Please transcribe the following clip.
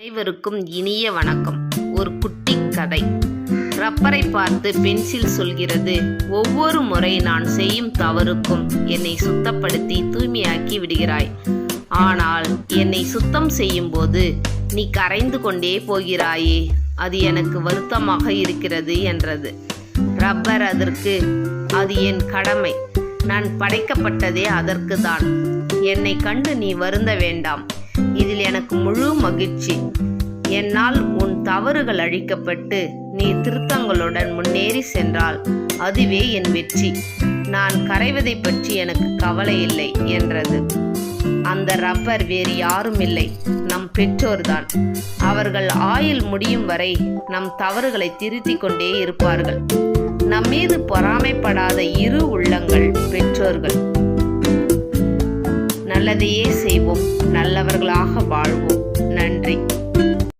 அனைவருக்கும் இனிய வணக்கம். ஒரு குட்டி கதை. ரப்பரை பார்த்து பென்சில் சொல்கிறது ஒவ்வொரு முறை நான் செய்யும் தவறுக்கும் என்னை சுத்தப்படுத்தி தூய்மையாக்கி விடுகிறாய். ஆனால் என்னை சுத்தம் செய்யும்போது நீ கரைந்து கொண்டே போகிறாயே. அது எனக்கு வருத்தமாக இருக்கிறது என்றது. ரப்பர் அதற்கு அது என் கடமை. நான் படைக்கப்பட்டதே அதற்கு தான் என்னை கண்டு நீ வருந்த வேண்டாம். இதில் எனக்கு முழு மகிழ்ச்சி. என்னால் உன் தவறுகள் அழிக்கப்பட்டு நீ திருத்தங்களுடன் முன்னேறி சென்றால் அதுவே என் வெற்றி. நான் கரைவதை பற்றி எனக்கு கவலை இல்லை என்றது. அந்த ரப்பர் வேறு யாரும் இல்லை. நம் பெற்றோர்தான். அவர்கள் ஆயுள் முடியும் வரை நம் தவறுகளை திருத்திக் கொண்டே இருப்பார்கள். நம் மீது பொறாமைப்படாத இரு உள்ளங்கள் பெற்றோர்கள். நல்லதையே செய்வோம். நல்லவர்களாக வாழ்வோம். நன்றி.